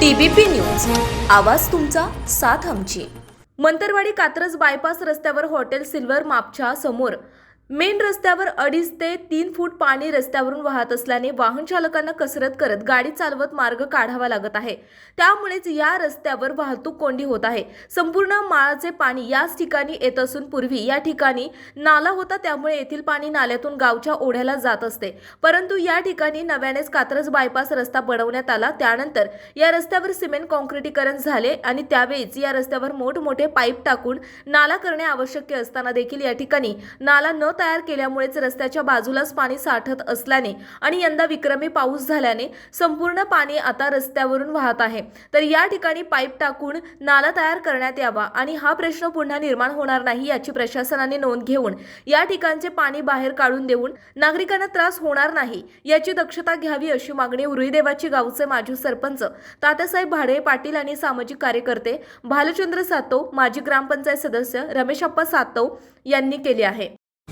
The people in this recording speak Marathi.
TBP news. आवाज तुमचा साथ आमची. मंतरवाडी कात्रज बायपास रस्त्यावर हॉटेल सिल्वर मापच्या समोर मेन रस्त्यावर अडीच ते तीन फूट पाणी रस्त्यावरून वाहत असल्याने वाहन चालकांना कसरत करत गाडी चालवत मार्ग काढावा लागत आहे. त्यामुळेच या रस्त्यावर वाहतूक कोंडी होत आहे. संपूर्ण माळाचे पाणी याच ठिकाणी येत असून पूर्वी या ठिकाणी नाला होता त्यामुळे येथील पाणी नाल्यातून गावच्या ओढ्याला जात असते. परंतु या ठिकाणी नव्यानेच कात्रज बायपास रस्ता बनवण्यात आला. त्यानंतर या रस्त्यावर सिमेंट कॉन्क्रिटीकरण झाले आणि त्यावेळीच या रस्त्यावर मोठमोठे पाईप टाकून नाला करणे आवश्यक असताना देखील या ठिकाणी नाला न तयार केल्यामुळेच रस्त्याच्या बाजूलाच पाणी साठत असल्याने आणि यंदा विक्रमी पाऊस झाल्याने संपूर्ण पाणी आता रस्त्यावरून वाहत आहे. तर या ठिकाणी पाईप टाकून नाला तयार करण्यात यावा आणि हा प्रश्न पुन्हा निर्माण होणार नाही याची प्रशासनाने नोंद घेऊन या ठिकाणचे पाणी बाहेर काढून देऊन नागरिकांना त्रास होणार नाही याची दक्षता घ्यावी अशी मागणी उरुईदेवाची गावचे माजी सरपंच तात्यासाहेब भाडे पाटील आणि सामाजिक कार्यकर्ते भालचंद्र सातव माजी ग्रामपंचायत सदस्य रमेशप्पा सातव यांनी केली आहे.